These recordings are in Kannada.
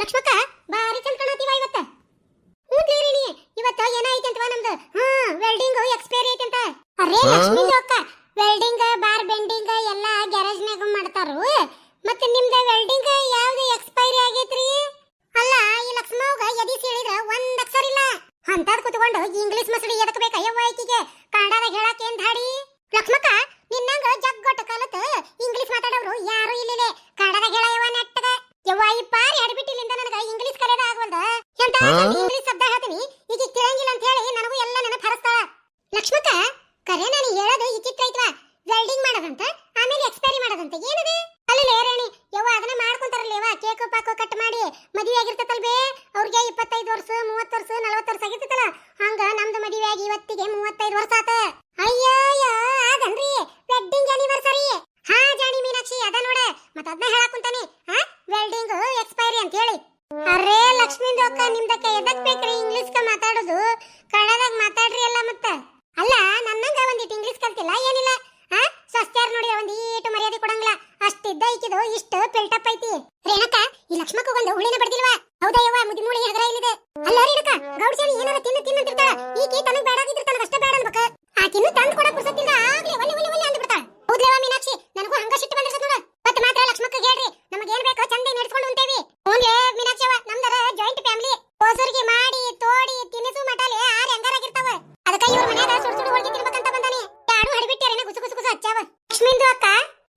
ಲಕ್ಷ್ಮಕ್ಕ ಬಾರಿ ಚಂದ ಕಾಣತೀವ ಇವತ್ತ. ಹ್ಞೂ ರೇಣಿ ಇವತ್ತ ಏನಾಯ್ತು ಅಂತವ ನಮ್ದು? ಹಾ ವೆಲ್ಡಿಂಗ್ ಎಕ್ಸ್ಪೈರಿ ಐತಿ ಅಂತ. ಅರೇ ಲಕ್ಷ್ಮಿ ಅಕ್ಕ ವೆಲ್ಡಿಂಗ್ ಬಾರ್ ಬೆಂಡಿಂಗ್ ಎಲ್ಲ ಗ್ಯಾರೇಜ್ನಾಗ ಮಾಡ್ತಾರು. ಮತ್ತೆ ನಿಮ್ದ ವೆಲ್ಡಿಂಗ್ ಯಾವ್ದು ಎಕ್ಸ್ಪೈರಿ ಆಗೈತ್ರಿ? ಅಲ್ಲ ಈ ಲಕ್ಷ್ಮವ್ಗ ಎದಿ ಸೀಳಿದ್ರ ಒಂದ್ ಅಕ್ಷರ ಇಲ್ಲ. ಅಂತದ್ ಕುತ್ಕೊಂಡು ಇಂಗ್ಲಿಷ್ ಮಸಡಿ ಎದಕ್ ಲಕ್ಷ್ಮಕ್ಕ ಕರೆ ನಾನು ಹೇಳೋದು ವಿಚಿತ್ರ ಚಿತ್ರ ಐತ್ವಾ ವೆಲ್ಡಿಂಗ್ ಮಾಡೋದಂತ? ಆಮೇಲೆ ಎಕ್ಸ್ಪೈರಿ ಮಾಡೋದಂತ. ಏನದು? ಅಲ್ಲಿ ರೇಣಿ, ಯವ್ವ ಅದನ್ನ ಮಾಡ್ಕೊಂತಾರಲ್ಲ ಯವ್ವ ಕೇಕು ಪಾಕು ಕಟ್ ಮಾಡಿ ಮದುವೆ ಆಗಿರ್ತತಲ್ವೇ? ಅವ್ರಿಗೆ ಇಪ್ಪತ್ತೈದು ವರ್ಷ, ಮೂವತ್ತು ವರ್ಷ, ನಲವತ್ತು ವರ್ಷ ಆಗಿರ್ತೈತಲ್ಲ? ಹಂಗ ನಮ್ದು ಮದುವೆ ಆಗಿ ಇವತ್ತಿಗೆ ಮೂವತ್ತೈದು ವರ್ಷ ಆತ. ಅಯ್ಯಯ್ಯ ಅದನ್ರಿ ವೆಡ್ಡಿಂಗ್ ಆನಿವರ್ಸರಿ ಹಾ, ಜಾಣಿ ಮೀನಾಕ್ಷಿ, ಅದ ನೋಡ. ಮತ್ತ ಅದನ್ನ ಹೇಳಕ್ ಕುಂತಾನೆ. ಹಾ ವೆಲ್ಡಿಂಗ್ ಎಕ್ಸ್ಪೈರಿ ಅಂತ ಹೇಳಿ. ಅರೇ ಲಕ್ಷ್ಮೀ ಅಕ್ಕ, ನಿಮ್ದಕ್ಕೆ ಎದಕ್ ಬೇಕ್ರಿ? ಇಂಗ್ಲಿಷ್ ಮಾತಾಡೋದು. ಕನ್ನಡದಾಗ ಮಾತಾಡ್ರಿ ಎಲ್ಲ ಮತ್ತ. ಅಲ್ಲ, ನನ್ನಂಗ ಒಂದಿಟ್ಟು ಇಂಗ್ಲಿಷ್ ಕಲ್ತಿಲ್ಲ, ಏನಿಲ್ಲ. ಹಾ ಸಸ್ತ್ಯಾರ್ ನೋಡಿ ಒಂದ್ ಈಟು ಮರ್ಯಾದೆ ಕೊಡಂಗಿಲ್ಲ. ಅಷ್ಟಿದ್ದ ಈಕಿದು ಇಷ್ಟು ಪಿಲ್ಟಪ್ ಐತಿ. ರೇಣಕ, ಈ ಲಕ್ಷ್ಮಕ್ಕ ಒಂದು ಹುಳಿನ ಬಡ್ದಿಲ್ವಾ? ಹೌದಾ ಯವ್ವ ಮುದಿ ಮೂಳಿ ಹೆಗರ ಇಲ್ಲಿದೆ ಅಲ್ಲ ರೇಣಕ ಏನಾರ ತಿನ್ನು ಹಚ್ಚಾವ ಅಕ್ಕ?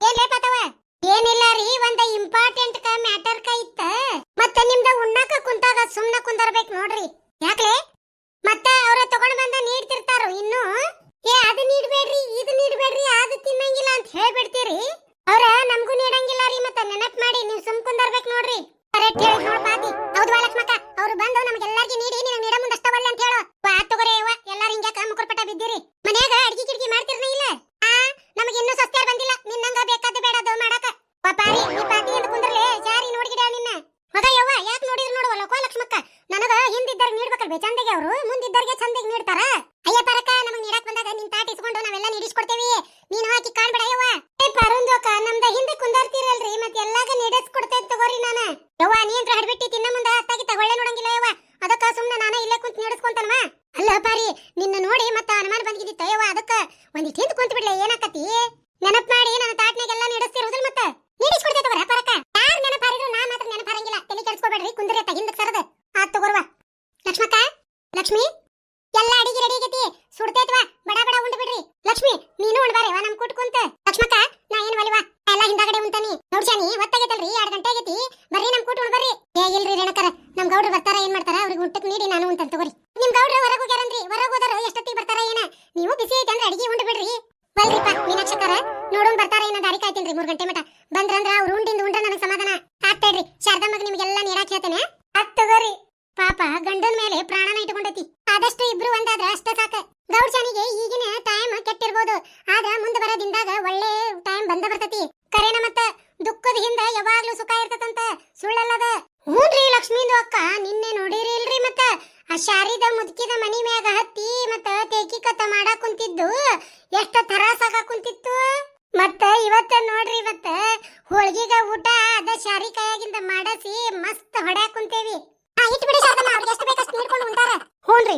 ಏನ್ ಲೇಪಾತವ ಏನಿಲ್ಲ ರೀ, ಒಂದ ಇಂಪಾರ್ಟೆಂಟ್ ಕ ಮ್ಯಾಟರ್ ಕ ಇತ್ತ. ಮತ್ತ ನಿಮ್ದ ಉಣ್ಣಾಕ ಕುಂತಾಗ ಸುಮ್ನ ಕುಂದರ್ಬೇಕು ನೋಡ್ರಿ. ಯಾಕ್ಲೆ? ಮತ್ತೆ ಅವ್ರ ತಗೊಂಡ್ ಬಂದ ನೀಡ್ತಿರ್ತಾರೋ ಇನ್ನು? ಏ, ಅದ್ ನೀಡ್ಬೇಡ್ರಿ, ಇದು ನೀಡ್ಬೇಡ್ರಿ, ಅದ್ ತಿನ್ನಂಗಿಲ್ಲ ಅಂತ ಹೇಳ್ಬಿಡ್ತೀರಿ. ಅವ್ರ ನಮಗೂ ನೀಡಂಗಿಲ್ಲ ರೀ, ಮತ್ತೆ ನೆನಪ್ ಮಾಡಿ, ನೀವು ಸುಮ್ ಕುಂದರ್ಬೇಕು ನೋಡ್ರಿ. ಕರೆಕ್ಟ್ ಹೇಳಿ ನೋಡ್ ಹೌದು ಅವ್ರು ಬಂದು ನಮ್ಗೆಲ್ಲರಿಗೂ ನೀಡಿ ನೀನು ನೀಡ ಮುಂದೆ ಅಷ್ಟವಲ್ಲ ಅಂತ ಹೇಳು ವಾ ತಗೋರೆ ಯವ್ವ ಎಲ್ಲಾರು ಹಿಂಗ್ಯಾಕ ಮುಕುರ್ಪಟ ಬಿದ್ದಿರಿ ಮನ್ಯಾಗ ಅಡ್ಗಿ ಕಿಡ್ಗಿ ಮಾಡ್ತಿರ್ನ ಇಲ್ಲ ಆ ನಮಗೆ ಇನ್ನೂ ಸಸ್ತ್ಯಾರ್ ಬಂದಿಲ್ಲ ನಿನ್ನಂಗ ಬೇಕಾದ್ದು ಬೇಡದು ಮಾಡಕ ಪಾಪಾರಿ ಈ ಪಾತಿ ಅಂತ ಕುಂದ್ರಲೆ ಜಾರಿ ನೋಡ್ಗಿಡ ನಿನ್ನ ಮಗ ಯವ್ವ ಯಾಕೆ ನೋಡಿದ್ರು ನೋಡುವಲ್ಲ ಕೋ ಲಕ್ಷ್ಮಕ್ಕ ನನಗ ಹಿಂದಿದ್ದರ್ ನೀಡ್ಬೇಕಲ್ವೇ ಚಂದಗೆ ಅವರು ಮುಂದಿದ್ದರ್ಗೆ ಚಂದಗೆ ನೀಡ್ತಾರ ಅಯ್ಯ ಪರಕ ನಮಗ್ ನೀಡಕ್ ಬಂದಾಗ ನಿನ್ ತಾಟ್ ಇಸ್ಕೊಂಡು ನಾವೆಲ್ಲ ನೀಡಿಸ್ಕೊಡ್ತೇವಿ ನೀನು ಹಾಕಿ ಕಾಣ್ಬೇಡ ಯವ್ವ ಏ ಪರಂದೋಕ ನಮ್ದ ಹಿಂದೆ ಕುಂದರ್ತಿರಲ್ರಿ ಮತ್ತೆ ಎಲ್ಲಾಗ ನೀಡಿಸ್ಕೊಡ್ತೇನೆ ತಗೋರಿ ನಾನ ಯವ್ವ ನೀ ಅಂತ ಹಡ್ಬಿಟ್ಟಿ ತಿನ್ನ ಮುಂದ ಹತ್ತಾಗಿ ತಗೊಳ್ಳೆ ನೋಡಂಗಿಲ್ಲ ಯವ್ವ ಅದಕ್ಕ ಸುಮ್ನೆ ನಾನ ಇಲ್ಲೇ ಕುಂತ್ ನೀಡಿಸ್ಕೊಂತನವ ಅಲ್ಲ ಪಾರಿ ನಿನ್ನ ನೋಡಿ ಮತ್ತ ಅನುಮಾನ ಬಂದಿದ್ದಿತ್ತ ಯವ್ವ ಅದಕ್ಕ ಒಂದಿಟ್ ಹಿಂದ್ ಕುಂತ್ ಬಿಡ್ಲೆ ಏನಾಕತಿ ನೆನಪ್ ಮಾಡಿ ನನ್ನ ತಾಟ್ನಾಗೆಲ್ಲ ನೀಡಿಸ್ತಿರೋದಿಲ್ಲ ಮತ್ತ ನೀಡಿಸ್ಕೊಡ್ತೇ ತಗೋರ ಪರಕ ಯಾರ್ ನೆನಪ್ ಹಾರಿದ್ರು ನಾ ಮಾತ್ರ ನೆನಪ್ ಹಾರಂಗಿಲ್ಲ ತಲೆ ಕೆಡಿಸ್ಕೋಬೇಡ್ರಿ ಕುಂದ್ರಿ ಅತ್ತ ಹಿಂದಕ್ ಸರದ ಆತ್ ತಗೋರ್ವ ಲಕ್ಷ್ಮಕ್ಕ ಲಕ್ಷ್ಮಿ? ಎಲ್ಲ ಅಡಿಗೆ ರೆಡಿ ಆಗೈತಿ. ಸುಡ್ತೈತ್ವಾ? ಬಡ ಬಡ ಉಂಡ್ ಬಿಡ್ರಿ. ಲಕ್ಷ್ಮಿ, ನೀನು ಉಂಡ್ ಬಾರೆ ನಮ್ ಕೂಟ್ ಕುಂತ. ಲಕ್ಷ್ಮಕ್ಕ, ನಾ ಏನ್ ಒಲಿವಾ? ಎಲ್ಲ ಹಿಂದಾಗಡೆ ಉಂತಾನಿ. ನೋಡ್ಸಾನಿ ಒತ್ತಾಗೈತಲ್ರಿ ಎರಡ್ ಗಂಟೆ ಆಗೈತಿ. ಬರ್ರಿ ನಮ್ ಕೂಟ್ ಬರ್ರಿ. ಏ, ಇಲ್ರಿ ರೇಣಕರ, ನಮ್ ಗೌಡ್ರು ಬರ್ತಾರ, ಏನ್ ಮಾಡ್ತಾರ? ಅವ್ರಿಗೆ ಊಟಕ್ ನೀಡಿ ನಾನು ಉಂತಂತ ತಗೋರಿ. ನಿಮ್ ಗೌಡ್ರು ಹೊರಗೆ ಹೋಗ್ಯಾರನ್ರಿ ಹೊರಗೆ ಹೋದಾರ ಎಷ್ಟೊತ್ತಿಗೆ ಬರ್ತಾರ, ಏನ? ನೀವು ಬಿಸಿ ಐತೆ ಅಂದ್ರೆ ಅಡಿಗೆ ಉಂಡ್ ಯಾವಾಗ್ಲೂ ಸುಖ ಇರ್ತದಂತ. ಸುಳ್ಳಲ್ಲದ. ಹ್ಞೂನ್ರಿ ಲಕ್ಷ್ಮೀಂದು ಅಕ್ಕ, ನಿನ್ನೆ ನೋಡಿರಿ ಇಲ್ರಿ ಮತ್ತ? ಆ ಶಾರಿದ ಮುದುಕಿದ ಮನಿ ಮ್ಯಾಗ ಹತ್ತಿ ಮತ್ತ ತೇಕಿ ಕತ್ತ ಮಾಡಾಕ್ ಕುಂತಿದ್ದು. ಎಷ್ಟ ತರಾಸಾಗ ಕುಂತಿತ್ತು? ಮತ್ತ ಇವತ್ತ ನೋಡ್ರಿ ಇವತ್ತ ಹೋಳ್ಗಿಗ ಊಟ ಅದ ಶಾರಿ ಕೈಯಾಗಿಂದ ಮಾಡಸಿ ಮಸ್ತ್ ಹೊಡ್ಯಾಕ್ ಕುಂತೇವಿ. ಇಟ್ಟು ಬಿಡಿ ಶಾರದಮ್ಮ, ಅವ್ರಿಗೆ ಎಷ್ಟು ಬೇಕಷ್ಟು ನೀಡ್ಕೊಂಡು ಉಂಟಾರ ಹ್ಞೂನ್ರಿ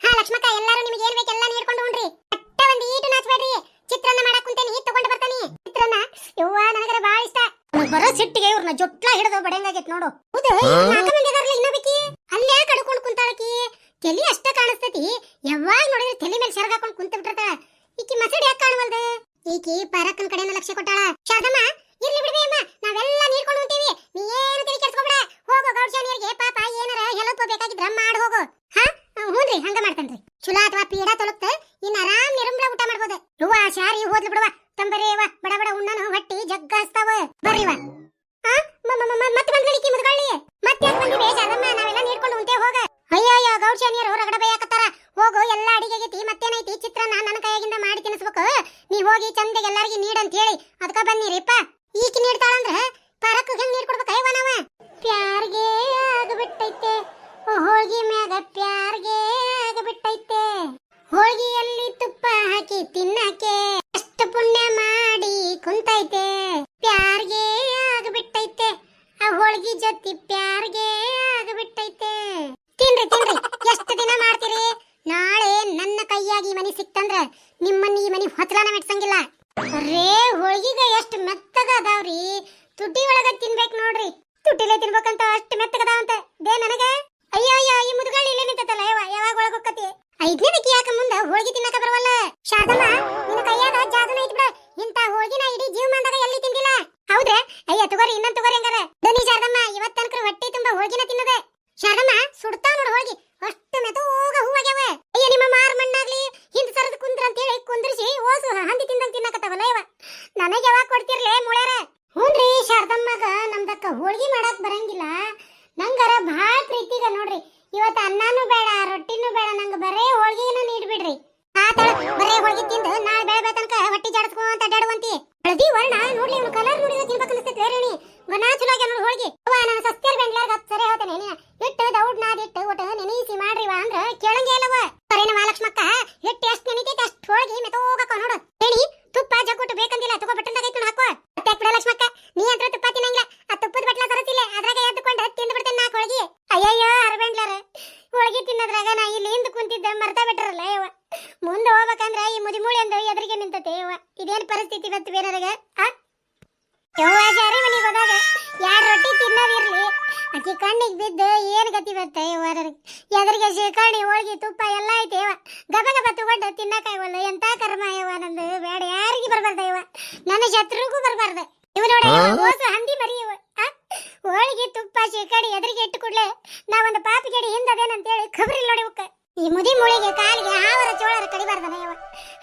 ಹಾ ಲಕ್ಷ್ಮಕ್ಕ ಎಲ್ಲಾರು ನಿಮಗೆ ಏನ್ ಬೇಕು ಎಲ್ಲ ನೀಡ್ಕೊಂಡು ಉಣ್ರಿ ಅಟ್ಟ ಒಂದ್ ಈಟು ನಾಚ್ಬೇಡ್ರಿ ಚಿತ್ರಾನ್ನ ಮಾಡಕ್ ಕುಂತೇನಿ ತಗೊಂಡು ಬರ್ತಾನಿ ಚಿತ್ರಾನ್ನ ಯವ್ವ ನನಗರ ಬಾಳ ಇಷ್ಟ ನನಗ್ ಬರೋ ಸಿಟ್ಟಿಗೆ ಇವ್ರನ್ನ ಜೊಟ್ಲ ಹಿಡಿದು ಬಡಂಗಾಗೈತ್ ನೋಡು. ಹೌದು. ನಾಲ್ಕು ಮಂದಿ ಅದಾರಲ್ಲ ಇನ್ನೊಬ್ಬಕಿ ಅಲ್ಲೇ ಕಡ್ಕೊಂಡು ಕುಂತಾಳಕಿ. ತಲೆ ಅಷ್ಟ ಕಾಣಿಸ್ತೈತಿ. ಯಾವಾಗ ನೋಡಿದ್ರೆ ತಲೆ ಮೇಲೆ ಸೆರಗ ಹಾಕೊಂಡು ಕುಂತ ಬಿಟ್ಟಿರ್ತ ಈಕಿ ಮಸಡಿ ಯಾಕೆ ಕಾಣವಲ್ದೆ? ಈಕಿ ಪರಕ್ಕನ ಕಡೆನ ಲಕ್ಷ್ಯ ಕೊಟ್ಟಾಳ. ಶಾದಮ್ಮ ಇರ್ಲಿ ಬಿಡ್ಬೇ ಅಮ್ಮ. ನಾವೆಲ್ಲ ನೀರ್ಕೊಂಡು ಹೊಂಟೀವಿ. ನೀ ಏನು ತಲೆ ಕೆಡ್ಸ್ಕೊಬೇಡ. ಹೋಗೋ ಗೌಡ್ಶಾನಿಯರಿಗೆ ಪಾಪ ಏನಾರ ಹೆಲಪ್ ಬೇಕಾಗಿದ್ರ ಮಾಡಿ ಹೋಗು. ಹಾ? ಹ್ಞೂನ್ರಿ ಹಂಗ ಮಾಡ್ತಾನ್ರಿ. ಚುಲಾ ಅಥವಾ ಪೀಡಾ ತೊಲಕ್ತ ಇನ್ ಆರಾಮ್ ನಿರಂಬ್ಲ ಊಟ ಮಾಡ್ಬೋದು ಹೂವ ಶಾರಿ ಹೋದ್ಲು ಬಿಡುವ ತಂಬರೇವ ಬಡ ಬಡ ಉಣ್ಣನು ಹೊಟ್ಟಿ ಜಗ್ಗ ಹಸ್ತಾವ ಬರ್ರಿವ ಹಾ ಮತ್ತೆ ಬಂದ್ಗಳಿಕಿ ಮುದ್ಗಳ್ಳಿ ಮತ್ತೆ ಯಾಕೆ ಬಂದಿವೆ ಶಾರದಮ್ಮ ನಾವೆಲ್ಲ ನೀಡ್ಕೊಂಡು ಉಂಟೆ ಹೋಗ ಅಯ್ಯೋ ಅಯ್ಯೋ ಗೌಡ್ಶಾನಿಯರು ಹೊರಗಡ ಬೈಯಾಕತ್ತಾರ ಹೋಗು ಎಲ್ಲ ಅಡಿಗೆ ಆಗೈತಿ ಮತ್ತೇನೈತಿ ಚಿತ್ರಾನ್ನ ನನ್ನ ಕೈಯಾಗಿಂದ ಮಾಡಿ ತಿನ್ನಿಸ್ಬೇಕು ನೀ ಹೋಗಿ ಚಂದಗೆ ಎಲ್ಲಾರ್ಗಿ ನೀಡಂತ ಹೇಳಿ ಅದಕ್ಕ ಬನ್ನಿರಿಪ್ಪ ಈಕಿ ನೀಡ್ತಾಳಂದ್ರ ಪರಕ್ ಹೆಂಗ್ ನೀಡ್ ಕೊಡ್ಬೇಕ ನಾವ ಪ್ಯಾರ್ಗೆ ಆಗಬಿಟ್ಟೈತೆ ಹೋಳ್ಗಿ ಮ್ಯಾಗ ಪ್ಯಾರ್ಗೆ ಆಗಬಿಟ್ಟೈತೆ ಹೋಳ್ಗಿಯಲ್ಲಿ ತುಪ್ಪ ಹಾಕಿ ತಿನ್ನಕ್ಕೆ ಅಷ್ಟು ಪುಣ್ಯ ಮಾಡಿ ಕುಂತೈತೆ ಪ್ಯಾರ್ಗೆ ಆಗಬಿಟ್ಟೈತೆ ಆ ಹೋಳ್ಗಿ ಜೊತೆ ಪ್ಯಾರ್ಗೆ ನಿಮ್ಮನ್ನ ಈ ಮನಿ ಹೊತ್ತಲಾನ ಮೆಟ್ಸಂಗಿಲ್ಲ ರೇ ಹೋಳಿಗೆಗ ಎಷ್ಟು ಮೆತ್ತಗ ಅದಾವ್ರಿ ತುಟಿ ಒಳಗ ತಿನ್ಬೇಕು ನೋಡ್ರಿ ತುಟಿಲೆ ತಿನ್ಬೇಕಂತ ಅಷ್ಟು ಮೆತ್ತಗ ಅದಾವಂತ ದೇ ನನಗ ಅಯ್ಯೋ ಅಯ್ಯೋ ಈ ಮುದುಗಾಳಿ ಇಲ್ಲೇ ನಿಂತಲ್ಲ ಯಾವ ಯಾವಾಗ ಒಳಗ ಹೋಗತಿ ಐದನೇದಕ್ಕೆ ಯಾಕ ಮುಂದ ಹೋಳಿಗೆ ತಿನ್ನಕ ಬರವಲ್ಲ ಶಾರದಮ್ಮ ನಿನ್ನ ಕೈಯಾಗ ಜಾದನ ಐತ್ ಬಿಡ ಇಂತ ಹೋಳಿಗೆನ ಇಡೀ ಜೀವಮಾನದಾಗ ಎಲ್ಲಿ ತಿಂದಿಲ್ಲ ಹೌದ್ರೆ ಅಯ್ಯ ತಗೋರಿ ಇನ್ನೊಂದ್ ತಗೋರಿ ಹಂಗಾರ ದನಿ ಶಾರದಮ್ಮ ಇವತ್ ತನಕ ಹೊಟ್ಟೆ ತುಂಬಾ ಹೋಳಿಗೆನ ತಿನ್ನದೆ ಶಾರದಮ್ಮ ಸುಡ್ತಾ ನೋಡು ಹೋಳಿಗೆ ಅಷ್ಟು ಮೆತೋಗ ಹೂವಾಗ್ಯಾವ ಅಯ್ಯ ನಿಮ್ಮ ಮಾರ್ ಮಣ್ಣಾಗ್ಲಿ ಹಿಂದ್ ಸರದ ಕುಂದ್ರ ಅಂತ ಹೇಳಿ ಕುಂದ್ರಿಸಿ ಓಸು ಹಂದಿ ತಿಂದಂಗ್ ತಿನ್ನಕತ್ತಾವಲ್ಲ ಇವ ನನಗೆ ಯಾವಾಗ ಕೊಡ್ತಿರ್ಲೆ ಮುಳ್ಯಾರ ಹ್ಞೂನ್ರಿ ಶಾರದಮ್ಮಗ ನಮ್ದಕ್ಕ ಹೋಳಿಗೆ ಮಾಡಕ್ ಬರಂಗಿಲ್ಲ ನಂಗರ ಭಾಳ ಪ್ರೀತಿಗ ನೋಡ್ರಿ ಇವತ್ತು ಅನ್ನನೂ ಬೇಡ ರೊಟ್ಟಿನೂ ಬೇಡ ನಂಗ ಬರೇ ಹೋಳಿಗೆನ ನೀಡ್ಬಿಡ್ರಿ ಆತಳ ಬರೇ ಹೋಳಿಗೆ ತಿಂದು ನಾಳೆ ಬೆಳಗ್ಗೆ ತನಕ ಹೊಟ್ಟಿ ಜಾಡಿಸ್ಕೊಂತ ಅಡ್ಡಾಡುವಂತಿ ಹಳದಿ ವರ್ಣ ನೋಡ್ಲಿ ಇವ್ನು ಕಲರ್ ನೋಡಿದ್ರೆ ತಿನ್ಬೇಕು ಅನಿಸ್ತೈತೆ ರೇಣಿ ಗನ ಚಲೋ ಆಗ್ಯಾನ ನೋಡಿ ಹೋಳಿಗೆ. ಅವ್ವ ನಾನು ಸಸ್ತ್ಯರ್ ಬೆಂಗ್ಳೂರ್ಗೆ ಹತ್ತು ಸರಿ ಹೇಳ್ತೇನೆ ನೀನು. ಹಿಟ್ಟು ದೌಡ್ ನಾದಿಟ್ಟು ಒಟ್ಟು ನೆನೆಸಿ ಮಾಡ್ರಿವ ಅಂದ್ರ ಕೇಳಂಗೇ ಇಲ್ಲವ ಸರಿನ ಮಹಾಲಕ್ಷ್ಮಕ್ಕ ಹಿಟ್ಟು ಎಷ್ಟು ನೆನಿತೈತೆ ಅಷ್ಟು ಹೋಳಿಗೆ ಮೆತೋಗಕ್ಕ ನೋಡು. ಹೇಳಿ, ತುಪ್ಪ ಜಗ್ಗುಟ್ಟು ಬೇಕಂದಿಲ್ಲ ತಗೋ ಬಟ್ಟಂದಾಗ ಐತು ಹಾಕೋ ಮತ್ತೆ ಬಿಡ ಲಕ್ಷ್ಮಕ್ಕ, ನೀ ಅಂತ ತುಪ್ಪ ತಿನ್ನಂಗಿಲ್ಲ. ಆ ತುಪ್ಪದ ಬಟ್ಲ ತರತಿಲ್ಲ ಅದ್ರಾಗ ಎದ್ದುಕೊಂಡು ತಿಂದು ಬಿಡ್ತೇನೆ ನಾಲ್ಕು ಹೋಳಿಗೆ. ಅಯ್ಯಯ್ಯೋ ಅರಬೆಂಡ್ಲಾರ ಹೋಳಿಗೆ ತಿನ್ನೋದ್ರಾಗ ನಾ ಇಲ್ಲಿ ಹಿಂದೆ ಕುಂತಿದ್ದ ಮರ್ತಾ ಬಿಟ್ರಲ್ಲ ಯವ್ವ. ಮುಂದೆ ಹೋಗ್ಬೇಕಂದ್ರ ಈ ಮುದಿಮೂಳಿ ಅಂದ ಎದುರಿಗೆ ನಿಂತತೆ ಯವ್ವ. ಇದೇನ್ ಪರಿಸ್ಥಿತಿ ಬತ್ತು ಬೇರೆಯವ್ರಿಗೆ ಆ? ಯವ್ವ ಜಾರಿ ಮನೆಗೆ ಹೋದಾಗ ಯಾರು ರೊಟ್ಟಿ ತಿನ್ನೋದಿರ್ಲಿ ಆಕಿ ಕಣ್ಣಿಗೆ ಬಿದ್ದು ಏನ್ ಗತಿ ಬತ್ತ ಯವ್ವರಿಗೆ ಎದುರಿಗೆ ಶೇಕರ್ಣಿ ಹೋಳಿಗೆ ತುಪ್ಪ ಎಲ್ಲ ಐತೆ ಯವ್ವ. ಗಬ ಗಬ ತಗೊಂಡು ತಿನ್ನಕಾಯವಲ್ಲ ಎಂತ ಕರ್ಮ ಯವ್ವ ನಂದು? ಬೇಡ ಯಾರಿಗೆ ಬರಬಾರ್ದ ಯವ್ವ. ನನ್ನ ಶತ್ರುಗೂ ಬರ್ಬಾರ್ದ. ಇವ್ ನೋಡಿ ಹೋಸು ಹಂದಿ ಮರಿ ಆ? ಹೋಳಿಗೆ ತುಪ್ಪ ಶೇಕಡಿ ಎದುರಿಗೆ ಇಟ್ಟು ಕೂಡ್ಲೆ ನಾವೊಂದು ಪಾಪಿಗೆಡಿ ಹಿಂದದೇನಂತೇಳಿ ಖಬರಿ ನೋಡಿ ಉಕ್ಕ ಈ ಮುದಿ ಮೂಳಿಗೆ ಕಾಲಿಗೆ ಹಾವರ ಚೋಳರ ಕಡಿಬಾರ್ದನ ಯವ್ವ.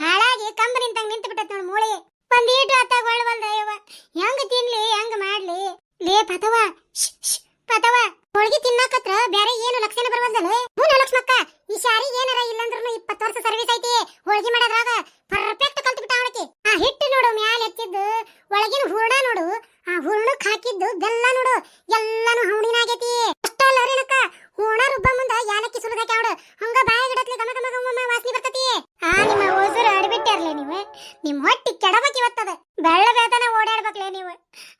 ಹಾಳಾಗಿ ಕಂಬ ನಿಂತಂಗ್ ನಿಂತು ಬಿಟ್ಟತ್ ನೋಡಿ ಮೂಳಿಗೆ. ಒಂದೀಟು ಅತ್ತಾಗೊಳ್ವಲ್ದ ಅಯ್ಯವ ಹೆಂಗ್ ತಿನ್ಲಿ ಹೆಂಗ್ ಮಾಡ್ಲಿ? ಲೇ ಪತವ ಪತವ ಹೋಳಿಗೆ ತಿನ್ನಾಕತ್ರ ಬೇರೆ ಏನು ಲಕ್ಷಣ ಬರವಲ್ದಲ್ಲ ಹ್ಞೂ ಲಕ್ಷ್ಮಕ್ಕ ಈ ಶಾರಿ ಏನಾರ ಇಲ್ಲಂದ್ರೂ ಇಪ್ಪತ್ತು ವರ್ಷ ಸರ್ವಿಸ್ ಐತಿ ಹೋಳಿಗೆ ಮಾಡೋದ್ರಾಗ ಪರ್ಫೆಕ್ಟ್ ಕಲ್ತು ಬಿಟ್ಟ ಅವಳಕ್ಕೆ ಆ ಹಿಟ್ಟು ನೋಡು ಮ್ಯಾಲ ಎತ್ತಿದ್ದು ಒಳಗಿನ ಹೂರ್ಣ ನೋಡು ಆ ಹೂರ್ಣಕ್ ಹಾಕಿದ್ದು ಬೆಲ್ಲ ನೋಡು ಎಲ್ಲಾನು ಹೌಣಿನಾಗೈತಿ ಅಷ್ಟಲ್ಲ ರೇಣಕ್ಕ ಹೂರ್ಣ ರುಬ್ಬ ಮುಂದ ಯಾಲಕ್ಕಿ ಸುಲಿದ ಹಾಕ್ಯಾವಡು ಹಂಗ ಬಾಯಿ ಗಿಡತ್ಲಿ ಗಮ ಗಮ ಗಮ ವಾಸನೆ ಬರ್ತತಿ ಆ ನಿಮ್ಮ ಓಸರು ಅಡ್ಬಿಟ್ಟಿರ್ಲಿ ನೀವು ನಿಮ್ ಹೊಟ್ಟಿ ಕೆಡಬೇಕು ಇವತ್ತದ. ಬೆಳ್ಳ ಬೇತನ ಓಡಾಡ್ಬೇಕಲೇ ನೀವು.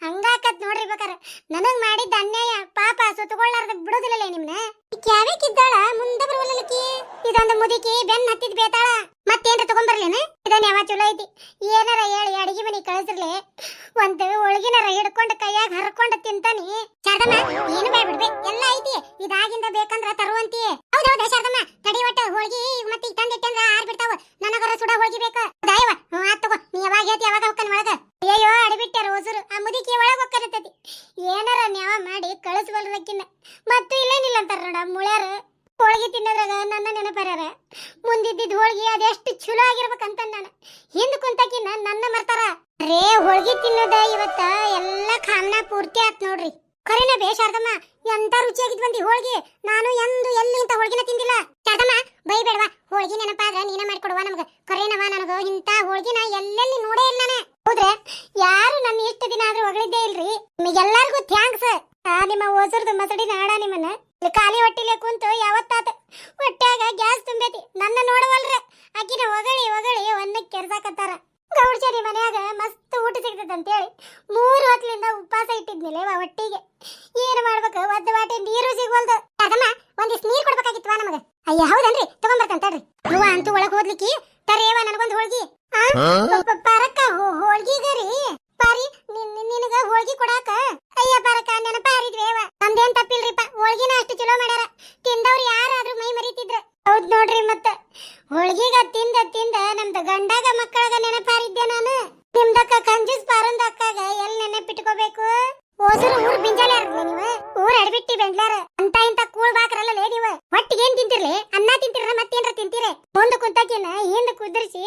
ಹಂಗಾಕತ್ ನೋಡ್ರಿ ಬೇಕಾರ. ನನಗ್ ಮಾಡಿದ್ದ ಅನ್ಯಾಯ ಪಾಪ ಸುತ್ತಕೊಳ್ಳಾರ್ದ ಬಿಡೋದಿಲ್ಲಲೇ ನಿಮ್ನ. ಕ್ಯಾವೇಕಿದ್ದಾಳ ಮುಂದೆ ಬರುವಲ್ಲಕಿ ಇದೊಂದು ಮುದುಕಿ ಬೆನ್ ಹತ್ತಿದ್ ಬೇತಾಳ. ಮತ್ತೇನ್ರ ತಗೊಂಬರ್ಲೇನ? ಇದನ್ನ ಯಾವ ಚಲೋ ಐತಿ? ಏನಾರ ಹೇಳಿ, ಅಡಿಗೆ ಮನೆ ಕಳಿಸ್ರಲೆ. ಒಂದ್ ಒಳಗಿನಾರ ಹಿಡ್ಕೊಂಡು ಕೈಯಾಗ ಹರ್ಕೊಂಡು ತಿಂತಾನಿ. ಶಾರದಮ್ಮ, ಏನು ಬೇಡ ಬಿಡ್ಬೆ ಎಲ್ಲ ಐತಿ. ಇದಾಗಿಂದ ಬೇಕಂದ್ರ ತರುವಂತಿ ಹೌದೌದ ಶಾರದಮ್ಮ, ತಡಿ ಒಟ್ಟ ಹೋಳ್ಗಿ ಮತ್ತೆ ಈಗ ತಂದಿಟ್ಟಂದ್ರ ಆರ್ ಬಿಡ್ತಾವ. ನನಗರ ಸುಡ ಹೋಳ್ಗಿ ಬೇಕು. ದಯವ ಹ್ಞೂ ತಗೋ. ನೀ ಯಾವಾಗ ಹೇಳ್ತಿ ಯಾವಾಗ ಹೊಕ್ಕನ್ ಒಳಗ? ಅಯ್ಯೋ ಅಡಿಬಿಟ್ಟಾರ ಹೊಸರು ಆ ಮುದಿಕೆ ಒಳಗ ಹೊಕ್ಕರತತಿ ಏನಾರ ನ್ಯಾವ ಮಾಡಿ ಕಳಿಸ್ಬಲ್ರಕ್ಕಿನ್ನ ಮತ್ತು ಇಲ್ಲೇನಿಲ್ಲ ಅಂತಾರ ನೋಡ, ಮುಳ್ಯಾರ. ಹೋಳ್ಗಿ ತಿನ್ನೋದ್ರಾಗ ನನ್ನ ನೆನಪರ್ಯಾರ ಮುಂದಿದ್ದ ಹೋಳಿಗೆ ಅದೆಷ್ಟು ಚಲೋ ಆಗಿರ್ಬೇಕಂತ ನಾನು. ಹಿಂದ್ ಕುಂತಕಿನ ನನ್ನ ಮರ್ತಾರ. ರೇ, ಹೋಳಿಗೆ ತಿನ್ನೋದ ಇವತ್ತ ಎಲ್ಲ ಖಾಮ್ನ ಪೂರ್ತಿ ಆತ್ ನೋಡ್ರಿ. ಖರೇನ ಬೇ ಶಾರದಮ್ಮ ಎಂತ ರುಚಿಯಾಗಿದ್ ಬಂದಿ ಹೋಳಿಗೆ? ನಾನು ಎಂದು ಎಲ್ಲಿ ಇಂತ ಹೋಳಿಗೆನ ತಿಂದಿಲ್ಲ. ಬೈ ಬೇಡವಾ ಹೋಳ್ಗಿ ನೆನಪಾದ್ರ ನೀನ ಮಾಡ್ಕೊಡುವ ನಮಗ. ಖರೇನವ ನನಗ ಇಂತ ಹೋಳ್ಗಿನ ಎಲ್ಲೆಲ್ಲಿ ನೋಡೇ ಇಲ್ಲ ನಾನು. ಹೌದ್ರೆ, ಯಾರು ನನ್ನ ಇಷ್ಟು ದಿನ ಆದ್ರೂ ಹೊಗಳಿದ್ದೇ ಇಲ್ರಿ. ನಿಮಗೆಲ್ಲರಿಗೂ ಥ್ಯಾಂಕ್ಸ್ ಆ, ನಿಮ್ಮ ಓಸರ್ದು ಮಸಡಿ ನಾಡ ನಿಮ್ಮನ್ನ ಖಾಲಿ ಹೊಟ್ಟಿಲೆ ಕುಂತು ಯಾವತ್ತಾತ? ಹೊಟ್ಟ್ಯಾಗ ಗ್ಯಾಸ್ ತುಂಬೈತಿ. ನನ್ನ ನೋಡವಲ್ರೆ. ಆಕಿನ ಹೊಗಳಿ ಹೊಗಳಿ ಒಂದಕ್ಕೆ ಕೆರ್ಸಾಕತ್ತಾರ. ಗೌಡ್ಚರಿ ಮನ್ಯಾಗ ಮಸ್ತ್ ಊಟ ಸಿಗ್ತದಂತೇಳಿ ಮೂರು ಹೊತ್ತಲಿಂದ ಉಪವಾಸ ಇಟ್ಟಿದ್ಮೇಲೆ ಹೊಟ್ಟಿಗೆ. ಏನು ಮಾಡ್ಬೇಕು? ಒದ್ದ ಬಾಟಿ ನೀರು ಸಿಗ್ವಲ್ದು. ಅದಮ್ಮ ಒಂದಿಷ್ಟು ನೀರು ಕೊಡ್ಬೇಕಾಗಿತ್ತು ನಮಗ. ಅಯ್ಯ ಹೌದನ್ರಿ? ತಗೊಂಬರ್ತಂತ ತಡ್ರಿ. ಅವ್ವ ಅಂತೂ ಒಳಗ್ ಹೋದ್ಲಿಕ್ಕಿ. ತರೇವ ನನಗೊಂದು ಹೋಳ್ಗಿ. ಪರಕ್ಕ ಹೋಳ್ಗಿಗರಿ. ಪಾರಿ ನಿನ್- ನಿನ್- ನಿನಗ ಹೋಳ್ಗಿ ಕೊಡಾಕ ಅಯ್ಯ ಪರಕ್ಕ ನೆನಪ ಹರಿದ್ವೇವ ನಮ್ದೇನ್ ತಪ್ಪಿಲ್ರಿಪ್ಪ ಹೋಳ್ಗಿನ ಅಷ್ಟು ಚಲೋ ಮಾಡ್ಯಾರ ತಿಂದವ್ರು ಯಾರಾದ್ರೂ ಮೈ ಮರಿತಿದ್ರ ಹೌದ್ ನೋಡ್ರಿ ಮತ್ತ ಹೋಳ್ಗಿಗ ತಿಂದ ತಿಂದ ನಮ್ದು ಗಂಡಾಗ ಮಕ್ಕಳಗ ನೆನಪಾರಿದ್ದೆ ನಾನು? ನಿಮ್ದಕ್ಕ ಕಂಜೂಸ್ ಪಾರಂದ ಅಕ್ಕಾಗ ಎಲ್ ನೆನಪಿಟ್ಕೋಬೇಕು? ಓಸರು ಊರ್ ಬಿಂಜಾಲೆ ನೀವು. ಊರ್ ಅಡ್ಬಿಟ್ಟಿ ಬೆಂಗ್ಳಾರ. ಅಂತ ಇಂತ ಕೂಳ್ ಬಾಕ್ರಲ್ಲ ನೀವು. ಒಟ್ಟಿಗೆ ಏನ್ ತಿಂತಿರ್ಲಿ? ಅನ್ನ ತಿಂತಿರ ಮತ್ತೇನ್ರ ತಿಂತೀರಿ? ಮುಂದ ಕುಂತಕಿನ ಹಿಂದ ಕುದ್ರಿಸಿ,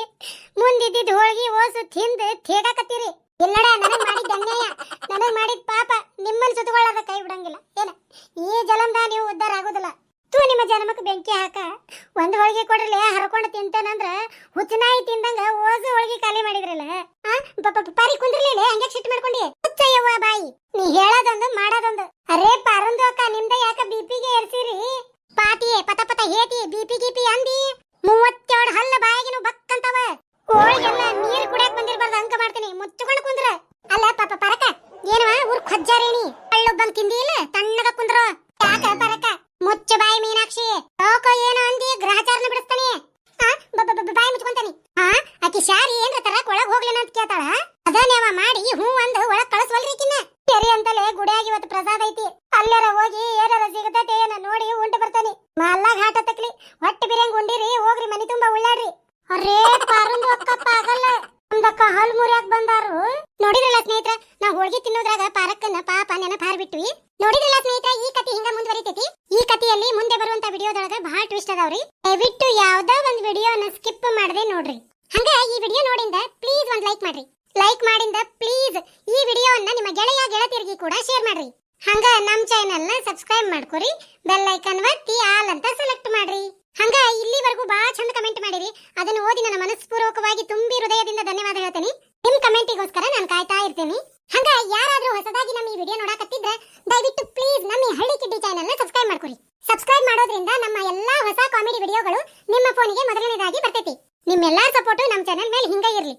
ಮುಂದಿದ್ದಿದ್ ಹೋಳ್ಗಿ ಓಸು ತಿಂದು ತೇಗಾಕತ್ತೀರಿ. ಎಲ್ಲಡ ನನಗ್ ಮಾಡಿದ ಅನ್ಯಾಯ. ನನಗ್ ಮಾಡಿದ ಪಾಪ. ನಿಮ್ಮನ್ ಸುತ್ತಕೊಳ್ಳೋದ ಕೈ ಬಿಡಂಗಿಲ್ಲ. ಏನ? ಈ ಜಲಂದ ನೀವು ಉದ್ದಾರ ಆಗೋದಿಲ್ಲ. ತೂ ನಿಮ್ಮ ಜನ್ಮಕ್ಕೆ ಬೆಂಕಿ ಹಾಕ. ಒಂದ್ ಹೋಳಿಗೆ ಕೊಡ್ರಲೆ, ಹರ್ಕೊಂಡು ತಿಂತಾನಂದ್ರ ಹುಚ್ಚನಾಯಿ ತಿಂದಂಗ ಓಸು ಹೋಳಿಗೆ ಖಾಲಿ ಮಾಡಿದ್ರಲ್ಲ. ಪಾರಿ ಕುಂದ್ರಲಿಲ್ಲ ಹಂಗೆ ಸಿಟ್ಟು ಮಾಡ್ಕೊಂಡಿ? ಹುಚ್ಚಯ್ಯವ್ವ ಬಾಯಿ, ನೀ ಹೇಳೋದೊಂದು ಮಾಡೋದೊಂದು. ಅರೇ ಪಾರಂದು ಅಕ್ಕ, ನಿಮ್ದ ಯಾಕ ಬಿಪಿಗೆ ಏರ್ಸಿರಿ? ಪಾತಿಯೇ, ಪತ ಪತ ಹೇತಿ, ಬಿಪಿ, ಗಿಪಿ ಅಂದಿ? ಮೂವತ್ತೆರಡು ಹಲ್ಲ ಬಾಯಿಗಿನ ಬಕ್ಕಂತವ. ಹೋಳಿಗೆಲ್ಲ ನೀರು ಕುಡಿಯಕ್ ಬಂದಿರ್ಬಾರ್ದು ಅಂಕ ಮಾಡ್ತೀನಿ. ಮುಚ್ಚಿಕೊಂಡು ಕುಂದ್ರ. ಅಲ್ಲ ಪಾಪ ಪರಕ ಏನವ ಊರ್ ಖಜ್ಜಾರೇಣಿ? ಹಳ್ಳು ಬಂದ್ ತಿಂದಿ ತಣ್ಣಗ ಕುಂದ್ರ. ಯಾಕ ಪರಕ? ಮುಚ್ಚ ಬಾಯಿ ಮೀನಾಕ್ಷಿ ಲೋಕ ಏನು ಅಂದಿ ಗ್ರಹಚಾರನ ಬಿಡಿಸ್ತಾನೆ ಆ ಬ- ಬ- ಬ- ಬಾಯಿ ಮುಚ್ಕೊಂತಾನೆ ಆ ಆಕಿ ಶಾರಿ ಏನ್ರ ತರಕ್ ಒಳಗ್ ಹೋಗ್ಲೇನ ಅಂತ ಕೇಳ್ತಾಳ ಅದನ್ನೇವ ಮಾಡಿ ಹೂ ಅಂದ್ ಒಳಗ್ ಕಳಿಸ್ವಲ್ರಿಕಿನ್ನ ಸರಿ ಅಂತಲೇ ಐತಿ ಅಲ್ಲಾರ ಹೋಗಿ ಏನಾರ ಸಿಗತೈತೆ ಏನ ನೋಡಿ ಉಂಟು ಬರ್ತಾನೆ. ಮಲ್ಲಾಗ ಹಾಟ ತಕ್ಲಿ. ಹೊಟ್ಟೆ ಬಿರಿಯಂಗ್ ಉಂಡಿರಿ, ಹೋಗ್ರಿ, ಮನಿ ತುಂಬಾ ಉಳ್ಳಾಡ್ರಿ. ಅರೇ ಪಾರಂದು ಅಕ್ಕಪ್ಪ ಆಗಲ್ಲ ಒಂದಕ್ಕ ಹಾಲ್ ಮುರಿಯಾಕ್ ಬಂದಾರು. ನೋಡಿದ್ರಲ್ಲ ಸ್ನೇಹಿತರ, ನಾವ್ ಹೋಳ್ಗಿ ತಿನ್ನೋದ್ರಾಗ ಪಾರಕ್ಕನ್ನ ಪಾಪ ನೆನಪ ಹಾರ್ಬಿಟ್ವಿ ನೋಡಿದ್ರಲ್ಲ ಸ್ನೇಹಿತರ, ಈ ಕಥೆ ಹಿಂಗ ಮುಂದುವರಿತೈತಿ? ಈ ಕಥೆಯಲ್ಲಿ ಮುಂದೆ ಬರುವಂತ ವಿಡಿಯೋದೊಳಗ ಬಹಳ ಟ್ವಿಸ್ಟ್ ಅದಾವ್ರಿ. ದಯವಿಟ್ಟು ಯಾವ್ದೋ ಒಂದ್ ವಿಡಿಯೋನ ಸ್ಕಿಪ್ ಮಾಡದೆ ನೋಡ್ರಿ. ಹಂಗ ಈ ವಿಡಿಯೋ ನೋಡಿಂದ ಪ್ಲೀಸ್ ಒಂದ್ ಲೈಕ್ ಮಾಡ್ರಿ. ಲೈಕ್ ಮಾಡಿಂದ ಪ್ಲೀಸ್ ಈ ವಿಡಿಯೋವನ್ನ ನಿಮ್ಮ ಗೆಳೆಯ, ಗೆಳತಿಯರಿಗೆ ಕೂಡ ಶೇರ್ ಮಾಡ್ರಿ. ಹಂಗ ನಮ್ ಚಾನೆಲ್ನ ಸಬ್ಸ್ಕ್ರೈಬ್ ಮಾಡ್ಕೊರಿ ಬೆಲ್ ಐಕನ್ ಒತ್ತಿ ಆಲ್ ಅಂತ ಸೆಲೆಕ್ಟ್ ಮಾಡ್ರಿ. ಹಂಗ ಇಲ್ಲಿವರೆಗೂ ಬಹಳ ಚಂದ ಕಮೆಂಟ್ ಮಾಡಿರಿ. ಅದನ್ನ ಓದಿ ನನ್ನ ಮನಸ್ಪೂರ್ವಕವಾಗಿ ತುಂಬಿ ಹೃದಯದಿಂದ ಧನ್ಯವಾದ ಹೇಳ್ತೇನೆ. ನಿಮ್ ಕಮೆಂಟಿಗೋಸ್ಕರ ನಾನು ಕಾಯ್ತಾ ಇರ್ತೀನಿ. ಹಂಗ ಯಾರಾದ್ರೂ ಹೊಸದಾಗಿ ನಮ್ಮ ಈ ವಿಡಿಯೋ ನೋಡಕತ್ತಿದ್ರೆ, ದಯವಿಟ್ಟು ಪ್ಲೀಸ್ ನಮ್ಮ ಈ ಹಳ್ಳಿ ಕಿಡ್ಡಿ ಚಾನೆಲ್ನ ಸಬ್ಸ್ಕ್ರೈಬ್ ಮಾಡ್ಕೊರಿ. ಸಬ್ಸ್ಕ್ರೈಬ್ ಮಾಡೋದ್ರಿಂದ ನಮ್ಮ ಎಲ್ಲಾ ಹೊಸ ಕಾಮಿಡಿ ವಿಡಿಯೋಗಳು ನಿಮ್ಮ ಫೋನಿಗೆ ಮೊದಲನೇದಾಗಿ ಬರ್ತೈತಿ. ನಿಮ್ಮೆಲ್ಲಾ ಸಪೋರ್ಟು ನಮ್ಮ ಚಾನೆಲ್ ಮೇಲೆ ಹಿಂಗ ಇರ್ಲಿ.